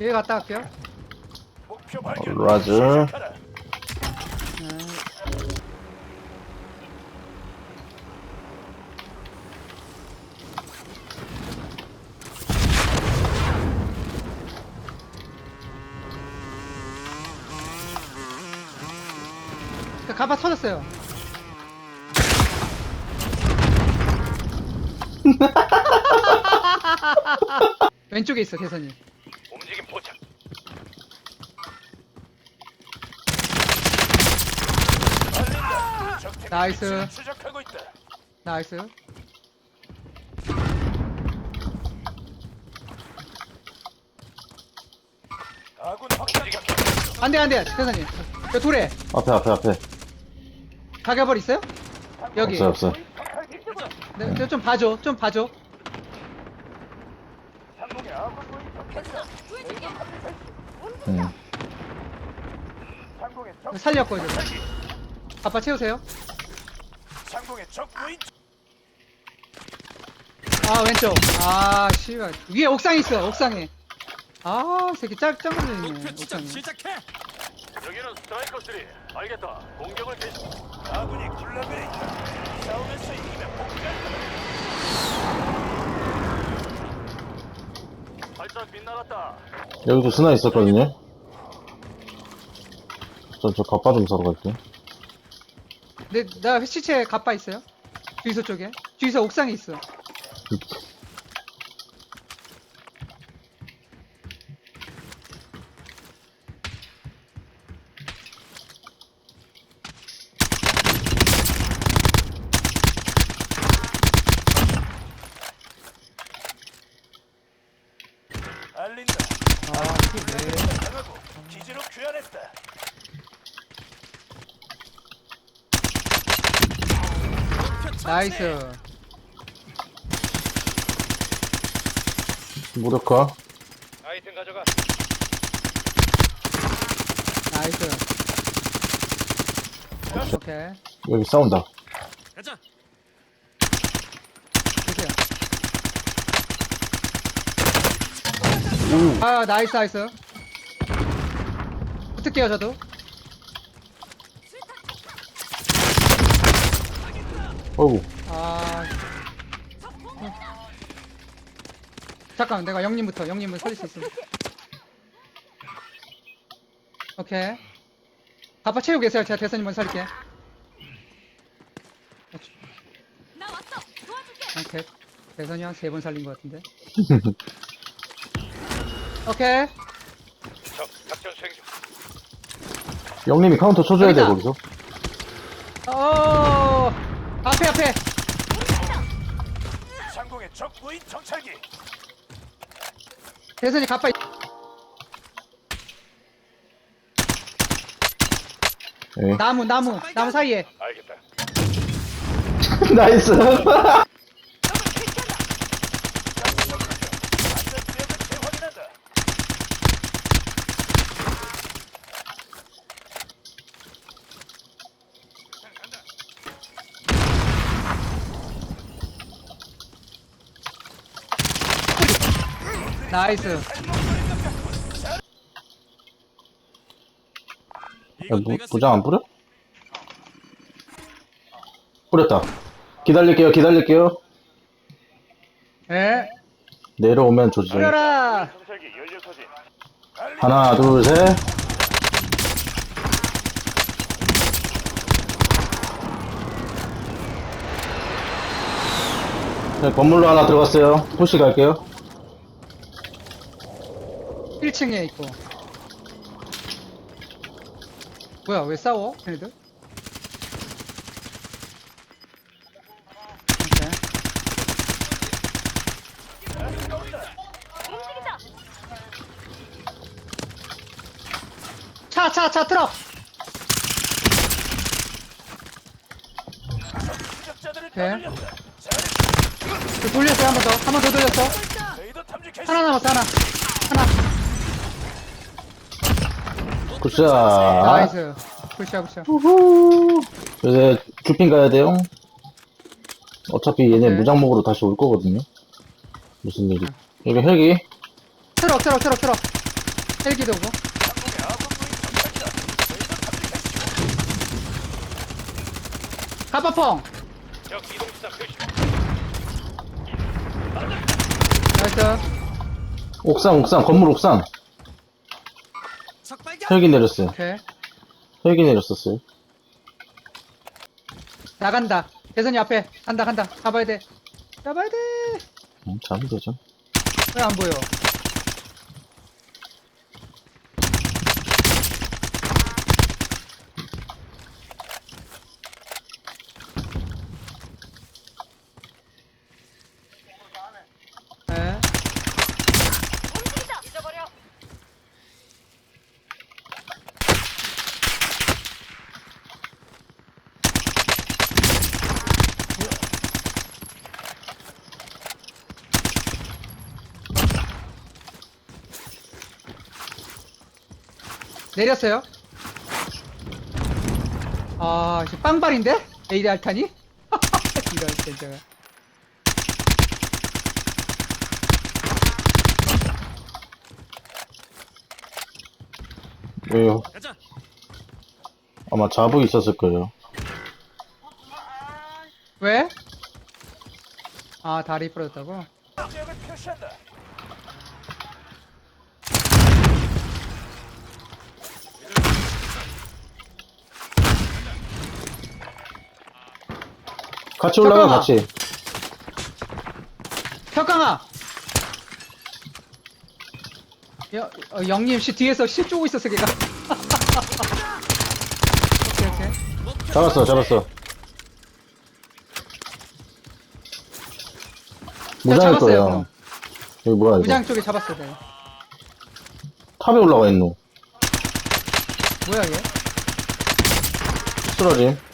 여기 갔다 갈게요. 목표 발견. 라즈. 시작하라. 네. 그 가바 터졌어요. 왼쪽에 있어 대선이. 움직임 포착. 알린다. 적팀이 나이스. 추적하고 있다. 나이스. 아군 확장. 안돼 안돼 대선이. 저 돌에 앞에 앞에 앞에 가격벌 있어요? 여기. 없어요 없어요 네, 저좀 봐줘, 좀 봐줘. 상공의 아군 무인 정찰기다. 음. 적 살렸거든. 정찰기. 아빠 채우세요. 상공의 적 무인 아 왼쪽. 아 씨발 위에 옥상에 있어, 옥상에. 아 새끼 짝짝 걸리네. 옥상에. 여기는 스트라이커 3. 알겠다. 공격을 개시. 아군이 굴러가 있다. 싸움에서 이기면 복귀할 거다. 발전 빗나갔다. 여기도 스나 있었거든요 전 저 갑바 좀 사러 갈게요 내, 나 시체 갑바 있어요. 주유소 쪽에. 주유소 옥상에 있어. 알린다. 아 이게 왜? 당하고 기지로 귀환했다. 나이스. 무력화 아이템 가져가. 나이스. 오케이. 여기 싸운다 가자. 아 나이스 나이스. 붙을게요 저도. 어이구 아. 잠깐, 내가 영님부터, 영님을 살릴 수 있어. 오케이. 아빠 채우고 계세요. 제가 대선님 먼저 살릴게. 나 왔어. 도와줄게. 오케이. 대선이 한 세 번 살린 것 같은데. 오케이. 적 작전 수행 중. 영님이 카운터 쳐줘야 돼 여기다. 거기서 어, 앞에, 앞에. 상공의 적 무인 정찰기. 대선이 가빠. 예. 나무, 나무, 나무 사이에. 알겠다. 나이스 안전 지역을 재확인한다. 나이스. 야, 무, 부장 안 뿌려? 뿌렸다 기다릴게요 기다릴게요 예. 내려오면 조지 뿌려라. 하나 둘 셋 네, 건물로 하나 들어갔어요 푸시 갈게요 1층에 있고. 뭐야, 왜 싸워? 걔네들? 오케이. 차, 차, 차, 트럭! 추적자들을. 그 돌렸어요, 한 번 더. 한 번 더 돌렸어. 탐지 개시. 하나 남았어. 하나. 굿샷 나이스. 굿샷, 굿샷. 이제 주핑 가야 돼요 어차피 얘네 오케이. 무장목으로 다시 올 거거든요 무슨 일이 여기 헬기 트럭, 트럭, 트럭, 트럭. 헬기도 오고. 표시. 나이스. 옥상, 옥상, 건물 옥상. 헬기 내렸어요. 오케이. 헬기 내렸었어요. 나간다. 대선이 앞에. 간다, 간다. 잡아야 돼. 잡아야 돼. 음, 잡으면 되죠. 왜 안 보여? 내렸어요. 아, 이거 빵발인데? 에이드 알타니? 이럴 때 제가. 왜요? 아마 자부 있었을 거예요. 왜? 아, 다리 부러졌다고? 지역을 표시한다. 같이 올라가, 잠깐만. 같이. 혁강아! 여, 어, 영님 씨 뒤에서 씨 쪼고 있었어, 걔가. 오케이, 오케이. 잡았어, 잡았어. 무장일 거예요. 그럼. 여기 뭐야, 이거. 무장 쪽에 잡았어, 내가. 탑에 올라가 있노. 뭐야, 얘? 쓰러짐.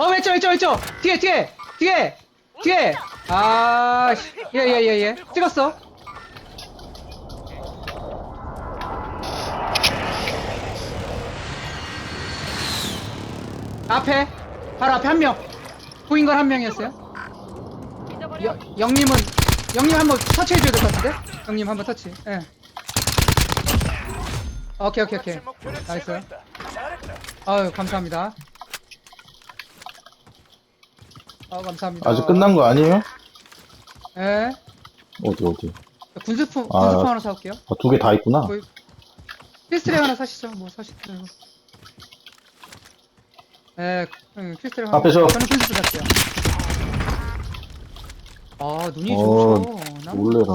어, 왼쪽, 왼쪽, 왼쪽! 뒤에, 뒤에! 뒤에! 뒤에! 아, 씨. 예, 예, 예, 예. 찍었어. 앞에, 바로 앞에 한 명. 보인 건 한 명이었어요. 여, 영님은, 영님 한번 터치해줘야 될 것 같은데? 영님 한번 터치. 예. 오케이, 오케이, 오케이. 나이스. 아유, 감사합니다. 아, 감사합니다. 아직 끝난 거 아니에요? 예. 어디, 어디. 군수품, 아. 군수품 하나 사올게요. 두개 다 있구나. 거의 피스트랙 하나 사시죠. 뭐 사시죠. 예, 응, 피스트랙 하나. 앞에서. 저는 군수품 살게요. 아, 눈이 어, 좋죠. 난 놀래라.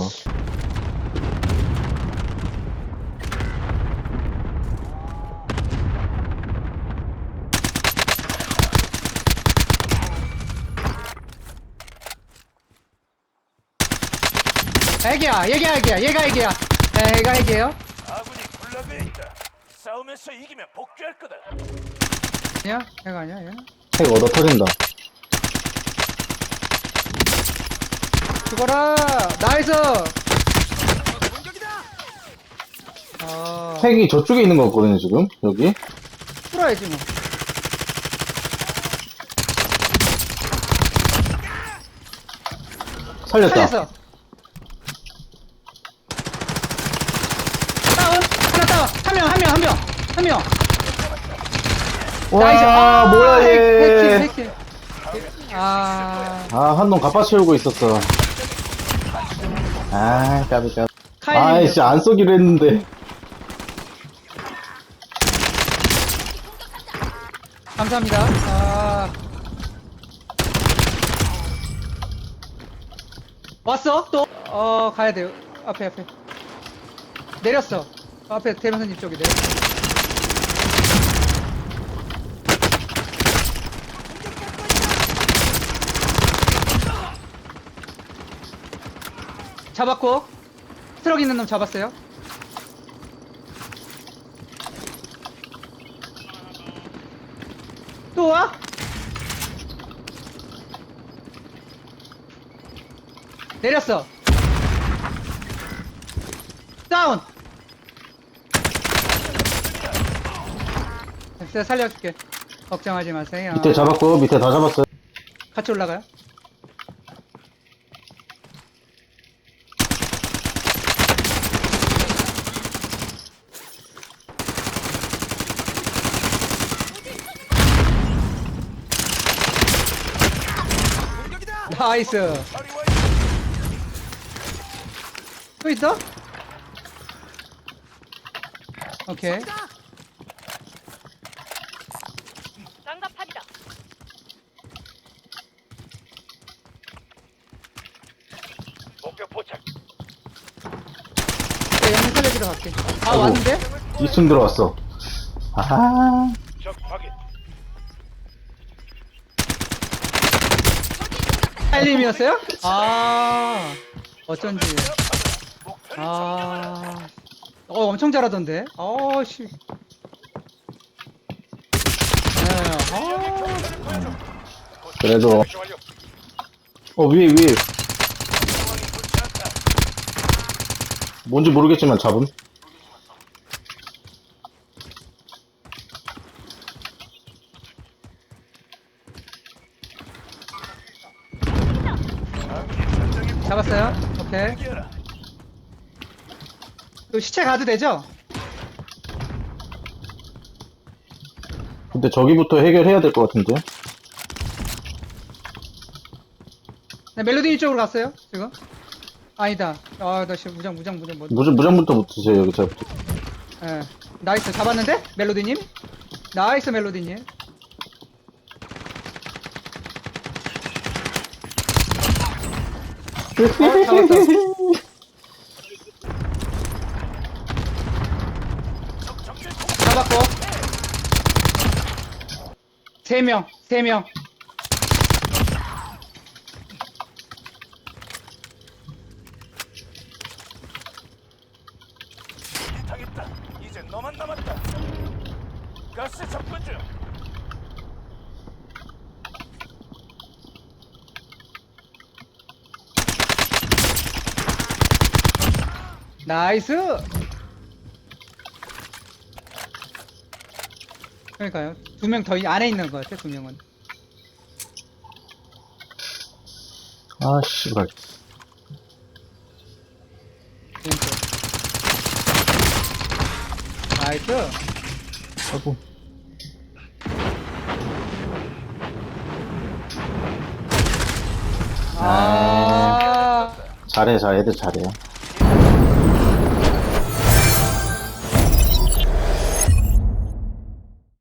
애기야, 얘기야, 애기야, 얘가 애기야. 네, 얘가 애기예요. 아군이 군락에 있다. 싸움에서 이기면 복귀할 거다. 아니야, 얘가 아니야, 얘. 핵 얻어 터진다. 죽어라, 나이스. 아, 핵이 저쪽에 있는 거 같거든요, 지금. 여기. 풀어야지 뭐. 살렸다. 살렸어. 다운, 한 명, 한 명, 한 명, 한 명. 와, 뭐야, 핵, 얘. 핵, 핵, 핵. 아, 아, 한놈 갑바 채우고 있었어. 아, 까비, 까비. 카이. 아이씨, 안 쏘기로 했는데. 감사합니다. 아. 왔어? 또? 어, 가야 돼요. 앞에, 앞에. 내렸어. 앞에 쪽에 내렸어. 잡았고, 트럭 있는 놈 잡았어요. 또 와? 내렸어. 다운. 내가 살려줄게. 걱정하지 마세요. 밑에 잡았고 밑에 다 잡았어요. 같이 올라가요. 나이스. 또 있어? 오케이. 살려주러 갈게. 아, 왔는데? 2층 들어왔어. 아하. 적 확인. 살림이었어요? 아, 어쩐지. 목표를 아, 어, 엄청 잘하던데? 어, 씨. 네, 아, 그래도. 어, 위에, 위에. 상황이 좋지 않다. 뭔지 모르겠지만 잡음. 잡았어요? 오케이. 또 시체 가도 되죠? 근데 저기부터 해결해야 될 것 같은데. 네, 멜로디 쪽으로 갔어요, 지금? 아니다. 아, 나 지금 무장, 무장, 무장, 뭐. 무장, 무장부터 붙으세요, 여기 저. 예. 나이스. 잡았는데? 멜로디님? 나이스, 멜로디님. 어, 잡았어. 잡았고. 세 명, 세 명. 당했다. 이제 너만 남았다. 가스 접근 중. 나이스! 그러니까요. 두 명 더 안에 있는 것 같아, 두 명은. 아, 씨발. 왼쪽. 나이스! 아이고. 아, 잘해, 잘, 애들 잘해요.